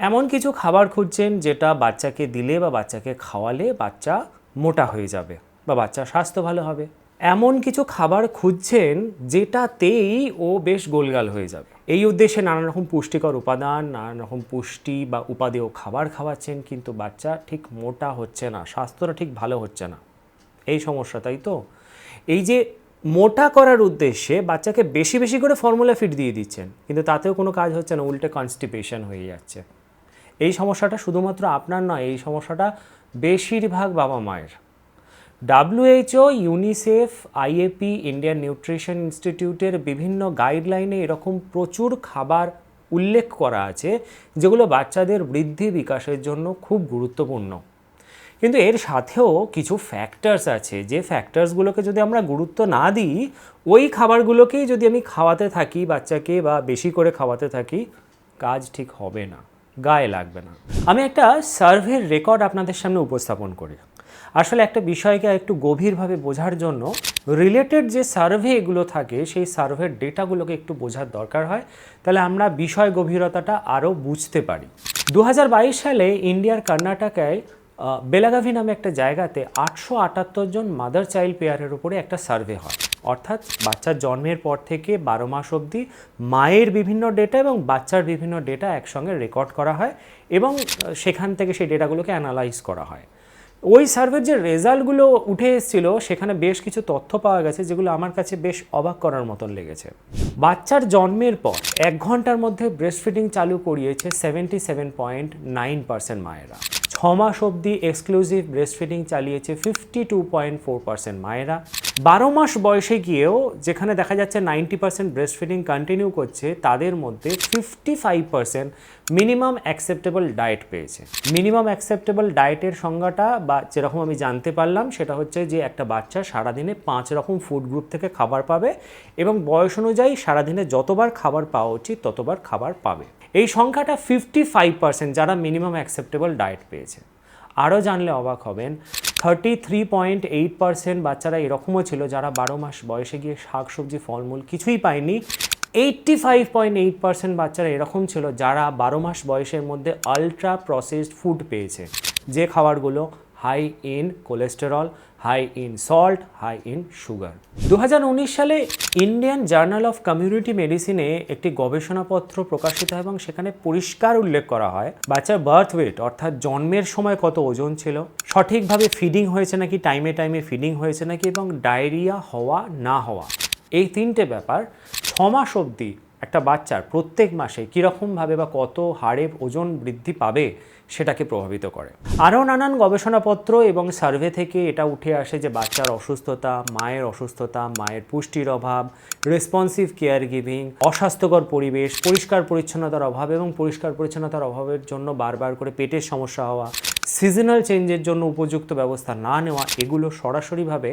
এমন কিছু খাবার খুঁজছেন যেটা বাচ্চাকে দিলে বা বাচ্চাকে খাওয়ালে বাচ্চা মোটা হয়ে যাবে বা বাচ্চার স্বাস্থ্য ভালো হবে। এমন কিছু খাবার খুঁজছেন যেটাতেই ও বেশ গোলগাল হয়ে যাবে। এই উদ্দেশ্যে নানান রকম পুষ্টিকর উপাদান নানান রকম পুষ্টি বা উপাদেয় খাবার খাওয়াচ্ছেন, কিন্তু বাচ্চা ঠিক মোটা হচ্ছে না, স্বাস্থ্যটা ঠিক ভালো হচ্ছে না। এই সমস্যা, তাই তো? এই যে মোটা করার উদ্দেশ্যে বাচ্চাকে বেশি বেশি করে ফর্মুলা ফিড দিয়ে দিচ্ছেন, কিন্তু তাতেও কোনো কাজ হচ্ছে না, উল্টে কনস্টিপেশন হয়ে যাচ্ছে। এই সমস্যাটা শুধুমাত্র আপনার নয়, এই সমস্যাটা বেশিরভাগ বাবা মায়ের। WHO UNICEF IAP Indian nutrition ইনস্টিটিউটের বিভিন্ন গাইডলাইনে এরকম প্রচুর খাবার উল্লেখ করা আছে, যেগুলো বাচ্চাদের বৃদ্ধি বিকাশের জন্য খুব গুরুত্বপূর্ণ। কিন্তু এর সাথেও কিছু ফ্যাক্টরস আছে, যে ফ্যাক্টরসগুলোকে যদি আমরা গুরুত্ব না দিই, ওই খাবারগুলোকেই যদি আমি খাওয়াতে থাকি বাচ্চাকে বা বেশি করে খাওয়াতে থাকি, কাজ ঠিক হবে না। গায়ে লাগবে না। আমি একটা সার্ভের রেকর্ড আপনাদের সামনে উপস্থাপন করি। আসলে একটা বিষয়কে একটু গভীরভাবে বোঝার জন্য রিলেটেড যে সার্ভে এগুলো থাকে, সেই সার্ভের ডেটাগুলোকে একটু বোঝার দরকার হয়। তাহলে আমরা বিষয় গভীরতাটা আরও বুঝতে পারি। দু হাজার বাইশ সালে ইন্ডিয়ার কর্ণাটকায় বেলাগাভি নামে একটা জায়গাতে আটশো আটাত্তর জন মাদার চাইল্ড পেয়ারের উপরে একটা সার্ভে হয়। অর্থাৎ বাচ্চার জন্মের পর থেকে বারো মাস অবধি মায়ের বিভিন্ন ডেটা এবং বাচ্চার বিভিন্ন ডেটা একসঙ্গে রেকর্ড করা হয় এবং সেখান থেকে সেই ডেটাগুলোকে অ্যানালাইজ করা হয়। ওই সার্ভের যে রেজাল্টগুলো উঠে এসেছিল, সেখানে বেশ কিছু তথ্য পাওয়া গেছে যেগুলো আমার কাছে বেশ অবাক করার মতন লেগেছে। বাচ্চার জন্মের পর এক ঘণ্টার মধ্যে ব্রেস্ট ফিডিং চালু করিয়েছে seventy seven point nine percent মায়েরা। ছ মাস অবধি এক্সক্লুসিভ ব্রেস্ট ফিডিং চালিয়েছে fifty two point four percent মায়েরা। বারো মাস বয়সে গিয়েও যেখানে দেখা যাচ্ছে ninety percent breast feeding continue করছে, তাদের মধ্যে fifty five percent minimum acceptable diet পেয়েছে মিনিমাম অ্যাকসেপ্টেবল ডায়েটের সংজ্ঞাটা বা যেরকম আমি জানতে পারলাম, সেটা হচ্ছে যে একটা বাচ্চা সারাদিনে পাঁচ রকম ফুড গ্রুপ থেকে খাবার পাবে এবং বয়স অনুযায়ী সারাদিনে যতবার খাবার পাওয়া উচিত, ততবার খাবার পাবে। এই সংখ্যাটা ফিফটি ফাইভ পার্সেন্ট যারা মিনিমাম অ্যাকসেপ্টেবল ডায়েট পেয়েছে। আরও জানলে অবাক হবেন thirty three point eight percent বাচ্চারা এরকমও ছিল যারা বারো মাস বয়সে গিয়ে শাক, সবজি, ফলমূল কিছুই পায়নি। Eighty five point eight percent বাচ্চারা এরকম ছিল যারা বারো মাস বয়সের মধ্যে আলট্রা প্রসেসড ফুড পেয়েছে। যে খাবারগুলো high in cholesterol high in salt high in sugar দু হাজার উনিশ সালে ইন্ডিয়ান জার্নাল অফ কমিউনিটি মেডিসিনে একটি গবেষণাপত্র প্রকাশিত হয় এবং সেখানে পরিষ্কার উল্লেখ করা হয়, বাচ্চার বার্থ ওয়েট অর্থাৎ জন্মের সময় কত ওজন ছিল, সঠিকভাবে ফিডিং হয়েছে নাকি টাইমে টাইমে ফিডিং হয়েছে নাকি এবং ডায়রিয়া হওয়া, না হওয়া। এই তিনটে ব্যাপার ছ মাস অবধি একটা বাচ্চার প্রত্যেক মাসে কীরকমভাবে বা কত হারে ওজন বৃদ্ধি পাবে সেটাকে প্রভাবিত করে। আরও নানান গবেষণাপত্র এবং সার্ভে থেকে এটা উঠে আসে যে বাচ্চার অসুস্থতা, মায়ের অসুস্থতা, মায়ের পুষ্টির অভাব রেসপন্সিভ কেয়ার গিভিং অস্বাস্থ্যকর পরিবেশ, পরিষ্কার পরিচ্ছন্নতার অভাব এবং পরিষ্কার পরিচ্ছন্নতার অভাবের জন্য বারবার করে পেটের সমস্যা হওয়া সিজনাল চেঞ্জের জন্য উপযুক্ত ব্যবস্থা না নেওয়া এগুলো সরাসরিভাবে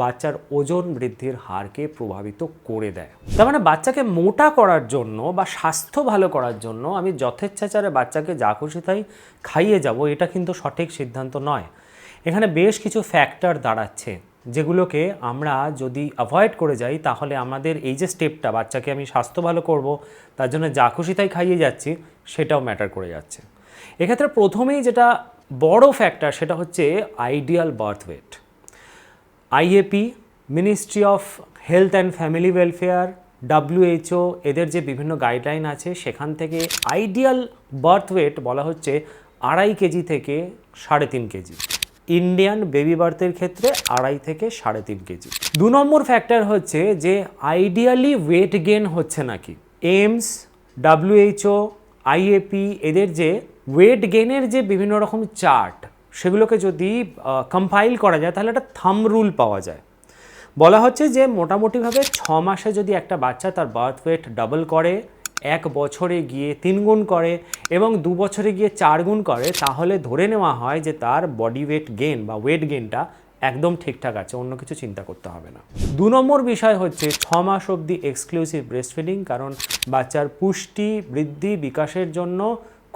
বাচ্চার ওজন বৃদ্ধির হারকে প্রভাবিত করে দেয়। তার মানে বাচ্চাকে মোটা করার জন্য বা স্বাস্থ্য ভালো করার জন্য আমি যথেচ্ছাচারে বাচ্চাকে যা খুশি তাই খাইয়ে যাব, এটা কিন্তু সঠিক সিদ্ধান্ত নয়। এখানে বেশ কিছু ফ্যাক্টর দাঁড়াচ্ছে, যেগুলোকে আমরা যদি অ্যাভয়েড করে যাই, তাহলে আমাদের এই যে স্টেপটা বাচ্চাকে আমি স্বাস্থ্য ভালো করব, তার জন্য যা খুশি তাই খাইয়ে যাচ্ছি, সেটাও ম্যাটার করে যাচ্ছে। এক্ষেত্রে প্রথমেই যেটা বড় ফ্যাক্টর সেটা হচ্ছে ideal birth weight IAP ministry of health and family welfare WHO এদের যে বিভিন্ন গাইডলাইন আছে, সেখান থেকে আইডিয়াল বার্থ ওয়েট বলা হচ্ছে আড়াই কেজি থেকে সাড়ে তিন কেজি। ইন্ডিয়ান বেবি বার্থের ক্ষেত্রে আড়াই থেকে সাড়ে তিন কেজি। দু নম্বর ফ্যাক্টর হচ্ছে যে আইডিয়ালি ওয়েট গেন হচ্ছে নাকি। এইমস ডাব্লিউএইচও আইএপি এদের যে ওয়েট গেনের যে বিভিন্ন রকম চার্ট সেগুলোকে যদি কম্পাইল করা যায়, তাহলে একটা থাম রুল পাওয়া যায়। বলা হচ্ছে যে মোটামুটিভাবে ছ মাসে যদি একটা বাচ্চা তার বার্থ ওয়েট ডাবল করে, এক বছরে গিয়ে তিন গুণ করে এবং দু বছরে গিয়ে চার গুণ করে, তাহলে ধরে নেওয়া হয় যে তার বডি ওয়েট গেন বা ওয়েট গেনটা একদম ঠিকঠাক আছে, অন্য কিছু চিন্তা করতে হবে না। দু নম্বর বিষয় হচ্ছে ছ মাস অবধি এক্সক্লুসিভ ব্রেস্ট ফিডিং কারণ বাচ্চার পুষ্টি বৃদ্ধি বিকাশের জন্য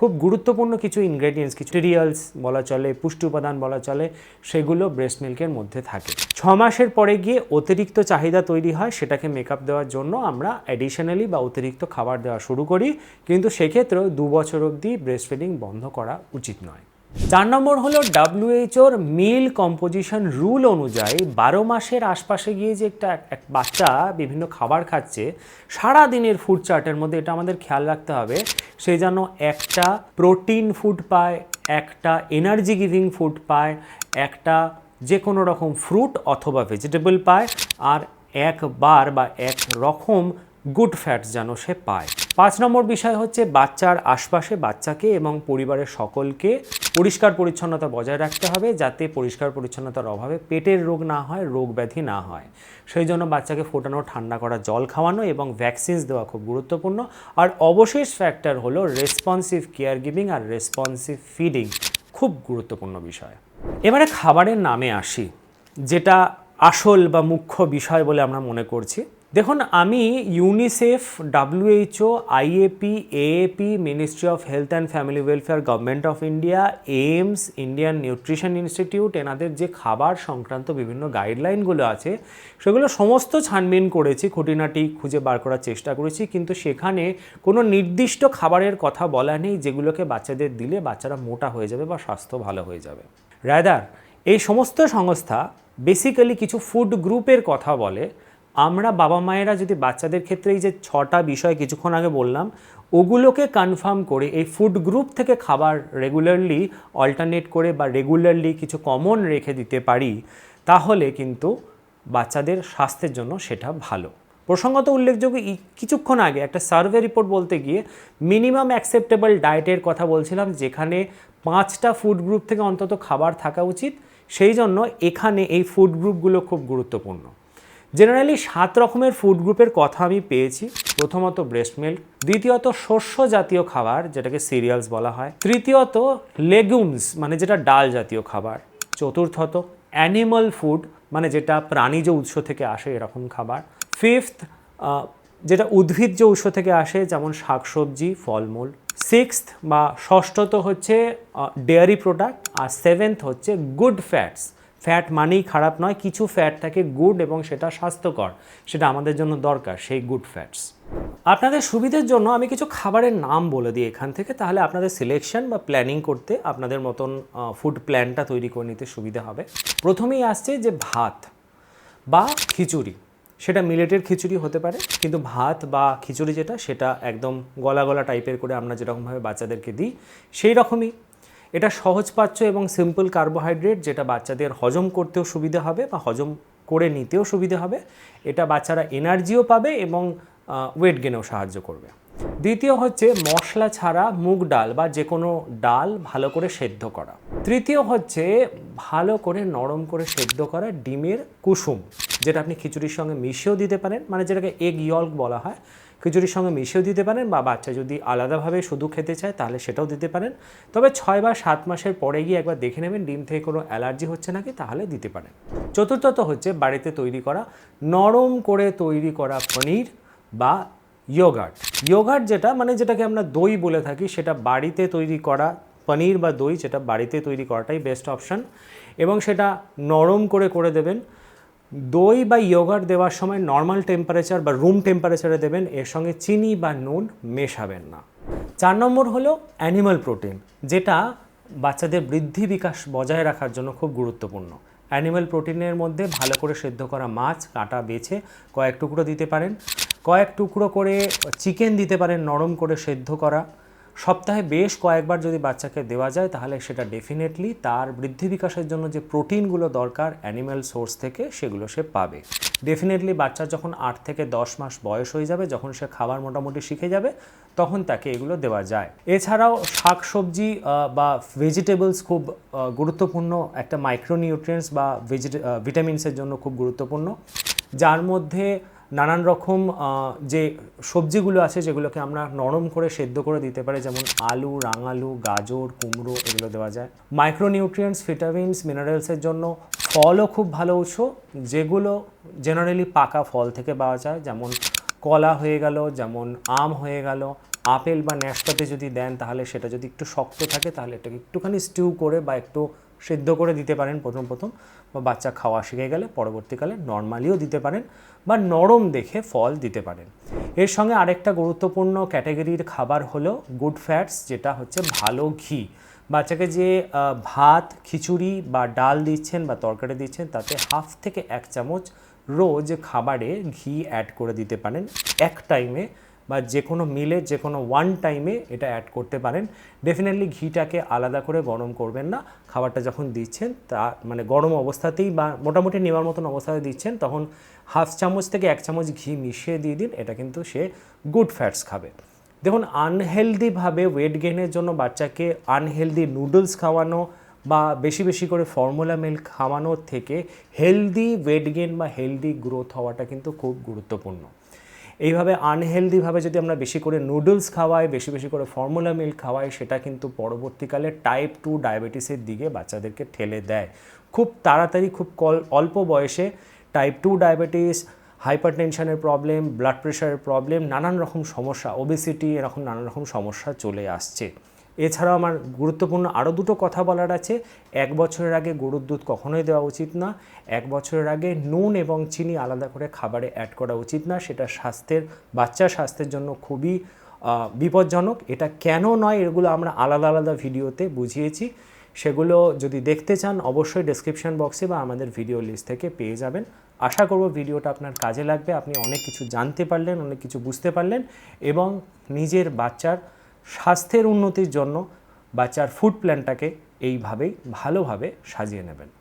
খুব গুরুত্বপূর্ণ কিছু ইনগ্রেডিয়েন্টস কিছু মেটেরিয়ালস বলা চলে, পুষ্টি উপাদান বলা চলে, সেগুলো ব্রেস্ট মিল্কের মধ্যে থাকে। ছ মাসের পরে গিয়ে অতিরিক্ত চাহিদা তৈরি হয়, সেটাকে মেকআপ দেওয়ার জন্য আমরা অ্যাডিশনালি বা অতিরিক্ত খাবার দেওয়া শুরু করি। কিন্তু সেক্ষেত্রেও দু বছর অবধি ব্রেস্ট ফিডিং বন্ধ করা উচিত নয়। চার নম্বর হলো ডাব্লিউএইচওর মিল কম্পোজিশন রুল অনুযায়ী বারো মাসের আশপাশে গিয়ে যে একটা এক বাচ্চা বিভিন্ন খাবার খাচ্ছে, সারা দিনের ফুড চার্টের মধ্যে এটা আমাদের খেয়াল রাখতে হবে। সে যেন একটা প্রোটিন ফুড পায়, একটা এনার্জি গিভিং ফুড পায়, একটা যে কোনো রকম ফ্রুট অথবা ভেজিটেবল পায়, আর একবার বা এক রকম গুড ফ্যাটস যেন সে পায়। পাঁচ নম্বর বিষয় হচ্ছে বাচ্চার আশপাশে বাচ্চাকে এবং পরিবারের সকলকে পরিষ্কার পরিচ্ছন্নতা বজায় রাখতে হবে যাতে পরিষ্কার পরিচ্ছন্নতার অভাবে পেটের রোগ না হয়, রোগ ব্যাধি না হয়। সেই জন্য বাচ্চাকে ফোটানো, ঠান্ডা করা, জল খাওয়ানো এবং ভ্যাকসিনস দেওয়া খুব গুরুত্বপূর্ণ। আর অবশেষ ফ্যাক্টর হলো রেসপন্সিভ কেয়ার গিভিং আর রেসপন্সিভ ফিডিং খুব গুরুত্বপূর্ণ বিষয়। এবারে খাবারের নামে আসি, যেটা আসল বা মুখ্য বিষয় বলে আমরা মনে করছি। দেখুন, আমি UNICEF WHO IAP AAP ministry of health and family welfare government of India AIIMS Indian nutrition institute এনাদের যে খাবার সংক্রান্ত বিভিন্ন গাইডলাইনগুলো আছে, সেগুলো সমস্ত ছানবিন করেছি, খুঁটিনাটি খুঁজে বার করার চেষ্টা করেছি, কিন্তু সেখানে কোনো নির্দিষ্ট খাবারের কথা বলা নেই, যেগুলোকে বাচ্চাদের দিলে বাচ্চারা মোটা হয়ে যাবে বা স্বাস্থ্য ভালো হয়ে যাবে। রাদার এই সমস্ত সংস্থা বেসিক্যালি কিছু ফুড গ্রুপের কথা বলে আমরা বাবা মায়েরা যদি বাচ্চাদের ক্ষেত্রে এই যে ছটা বিষয় কিছুক্ষণ আগে বললাম, ওগুলোকে কনফার্ম করে, এই ফুড গ্রুপ থেকে খাবার রেগুলারলি অল্টারনেট করে বা রেগুলারলি কিছু কমন রেখে দিতে পারি, তাহলে কিন্তু বাচ্চাদের স্বাস্থ্যের জন্য সেটা ভালো। প্রসঙ্গত উল্লেখযোগ্য কিছুক্ষণ আগে একটা সার্ভে রিপোর্ট বলতে গিয়ে মিনিমাম অ্যাকসেপ্টেবল ডায়েটের কথা বলছিলাম, যেখানে পাঁচটা ফুড গ্রুপ থেকে অন্তত খাবার থাকা উচিত, সেই জন্য এখানে এই ফুড গ্রুপগুলো খুব গুরুত্বপূর্ণ। জেনারেলি সাত রকমের ফুড গ্রুপের কথা আমি পেয়েছি। প্রথমত ব্রেস্ট মিল্ক দ্বিতীয়ত শস্য জাতীয় খাবার, যেটাকে সিরিয়ালস বলা হয়। তৃতীয়ত লেগুমস মানে যেটা ডাল জাতীয় খাবার। চতুর্থত অ্যানিমাল ফুড মানে যেটা প্রাণীজ উৎস থেকে আসে এরকম খাবার। ফিফথ যেটা উদ্ভিজ্জ উৎস থেকে আসে, যেমন শাকসবজি, ফলমূল। সিক্সথ বা ষষ্ঠত হচ্ছে ডেয়ারি প্রোডাক্ট আর সেভেন্থ হচ্ছে গুড ফ্যাটস ফ্যাট মানেই খারাপ নয়, কিছু ফ্যাট থাকে গুড এবং সেটা স্বাস্থ্যকর, সেটা আমাদের জন্য দরকার, সেই গুড ফ্যাটস আপনাদের সুবিধার জন্য আমি কিছু খাবারের নাম বলে দিই এখান থেকে, তাহলে আপনাদের সিলেকশন বা প্ল্যানিং করতে আপনাদের মতন ফুড প্ল্যানটা তৈরি করে নিতে সুবিধা হবে। প্রথমেই আসছে যে ভাত বা খিচুড়ি, সেটা মিলেটের খিচুড়ি হতে পারে, কিন্তু ভাত বা খিচুড়ি যেটা, সেটা একদম গলা গলা টাইপের করে আমরা যেরকমভাবে বাচ্চাদেরকে দিই, সেই রকমই এটা সহজপাচ্য এবং সিম্পল কার্বোহাইড্রেট যেটা বাচ্চাদের হজম করতেও সুবিধা হবে বা হজম করে নিতেও সুবিধা হবে। এটা বাচ্চারা এনার্জিও পাবে এবং ওয়েট গেনেও সাহায্য করবে। দ্বিতীয় হচ্ছে মশলা ছাড়া মুগ ডাল বা যে কোনো ডাল ভালো করে সেদ্ধ করা। তৃতীয় হচ্ছে ভালো করে নরম করে সেদ্ধ করা ডিমের কুসুম, যেটা আপনি খিচুড়ির সঙ্গে মিশিয়েও দিতে পারেন। মানে যেটাকে এগ ইয়ল্ক বলা হয়। খিচুড়ির সঙ্গে মিশিয়েও দিতে পারেন বা বাচ্চা যদি আলাদাভাবে শুধু খেতে চায় তাহলে সেটাও দিতে পারেন। তবে ছয় বা সাত মাসের পরে গিয়ে একবার দেখে নেবেন, ডিম থেকে কোনো অ্যালার্জি হচ্ছে নাকি তাহলে দিতে পারেন। চতুর্থত হচ্ছে বাড়িতে তৈরি করা নরম করে তৈরি করা পনির বা ইয়োগার্ট। ইয়োগার্ট যেটা মানে যেটাকে আমরা দই বলে থাকি, সেটা বাড়িতে তৈরি করা পনির বা দই, যেটা বাড়িতে তৈরি করাটাই বেস্ট অপশান এবং সেটা নরম করে করে দেবেন। দই বা ইয়োগার্ট দেওয়ার সময় নর্মাল টেম্পারেচার বা রুম টেম্পারেচারে দেবেন, এর সঙ্গে চিনি বা নুন মেশাবেন না। চার নম্বর হলো অ্যানিমাল প্রোটিন যেটা বাচ্চাদের বৃদ্ধি বিকাশ বজায় রাখার জন্য খুব গুরুত্বপূর্ণ। অ্যানিমাল প্রোটিনের মধ্যে ভালো করে সেদ্ধ করা মাছ, কাটা বেছে কয়েক টুকরো দিতে পারেন। কয়েক টুকরো করে চিকেন দিতে পারেন, নরম করে সেদ্ধ করা। সপ্তাহে বেশ কয়েকবার যদি বাচ্চাকে দেওয়া যায় তাহলে সেটা ডেফিনেটলি তার বৃদ্ধি বিকাশের জন্য যে প্রোটিনগুলো দরকার অ্যানিম্যাল সোর্স থেকে সেগুলো সে পাবে। ডেফিনেটলি বাচ্চার যখন আট থেকে দশ মাস বয়স হয়ে যাবে যখন সে খাবার মোটামুটি শিখে যাবে তখন তাকে এগুলো দেওয়া যায়। এছাড়াও শাকসবজি আহ, বা ভেজিটেবলস খুব গুরুত্বপূর্ণ একটা মাইক্রোনিউট্রিয়েন্টস বা ভিটামিনসের জন্য খুব গুরুত্বপূর্ণ। যার মধ্যে নানান রকম যে সবজিগুলো আছে যেগুলোকে আমরা নরম করে সেদ্ধ করে দিতে পারি, যেমন আলু, রাঙালু, গাজর, কুমড়ো এগুলো দেওয়া যায়। মাইক্রোনিউট্রিয়েন্টস ভিটামিনস মিনারেলসের জন্য ফলও খুব ভালো উৎস, যেগুলো জেনারেলি পাকা ফল থেকে পাওয়া যায়, যেমন কলা হয়ে গেল, যেমন আম হয়ে গেল। আপেল বা ন্যাশপাতে যদি দেন তাহলে সেটা যদি একটু শক্ত থাকে তাহলে এটাকে একটুখানি স্টিউ করে বা একটু সেদ্ধ করে দিতে পারেন প্রথম প্রথম, বা বাচ্চা খাওয়া শিখে গেলে পরবর্তীকালে নর্মালিও দিতে পারেন, বা নরম দেখে ফল দিতে পারেন। এর সঙ্গে আরেকটা গুরুত্বপূর্ণ ক্যাটাগরির খাবার হলো গুড ফ্যাটস যেটা হচ্ছে ভালো ঘি। বাচ্চাকে যে ভাত, খিচুড়ি বা ডাল দিচ্ছেন বা তরকারি দিচ্ছেন, তাতে হাফ থেকে এক চামচ রোজ খাবারে ঘি অ্যাড করে দিতে পারেন। এক টাইমে বা যে কোনো মিলে, যে কোনো ওয়ান টাইমে এটা অ্যাড করতে পারেন। ডেফিনেটলি ঘিটাকে আলাদা করে গরম করবেন না। খাবারটা যখন দিচ্ছেন, তা মানে গরম অবস্থাতেই বা মোটামুটি নেওয়ার মতন অবস্থাতে দিচ্ছেন, তখন হাফ চামচ থেকে এক চামচ ঘি মিশিয়ে দিয়ে দিন। এটা কিন্তু সে গুড ফ্যাটস খাবে। দেখুন আনহেলদিভাবে ওয়েট গেইনের জন্য বাচ্চাকে আনহেলদি নুডলস খাওয়ানো বা বেশি বেশি করে ফর্মুলা মিল্ক খাওয়ানোর থেকে হেলদি ওয়েট গেইন বা হেলদি গ্রোথ হওয়াটা কিন্তু খুব গুরুত্বপূর্ণ। এইভাবে আনহেলদিভাবে যদি আমরা বেশি করে নুডলস খাওয়াই, বেশি বেশি করে ফর্মুলা মিল্ক খাওয়াই, সেটা কিন্তু পরবর্তীকালে টাইপ টু ডায়াবেটিসের দিকে বাচ্চাদেরকে ঠেলে দেয়। খুব তাড়াতাড়ি, খুব কল- অল্প বয়সে টাইপ টু ডায়াবেটিস হাইপার টেনশনের প্রবলেম ব্লাড প্রেশারের প্রবলেম নানান রকম সমস্যা ওবেসিটি এরকম নানান রকম সমস্যা চলে আসছে। এছাড়াও আমার গুরুত্বপূর্ণ আরও দুটো কথা বলার আছে। এক বছরের আগে গরুর দুধ কখনোই দেওয়া উচিত না। এক বছরের আগে নুন এবং চিনি আলাদা করে খাবারে অ্যাড করা উচিত না। সেটা স্বাস্থ্যের, বাচ্চা স্বাস্থ্যের জন্য খুবই বিপজ্জনক। এটা কেন নয় এগুলো আমরা আলাদা আলাদা ভিডিওতে বুঝিয়েছি। সেগুলো যদি দেখতে চান, অবশ্যই ডেসক্রিপশন বক্সে বা আমাদের ভিডিও লিস্ট থেকে পেয়ে যাবেন। আশা করব ভিডিওটা আপনার কাজে লাগবে। আপনি অনেক কিছু জানতে পারলেন, অনেক কিছু বুঝতে পারলেন এবং নিজের বাচ্চার স্বাস্থ্যের উন্নতির জন্য বাচ্চার ফুড প্ল্যানটাকে এইভাবেই ভালোভাবে সাজিয়ে নেবেন।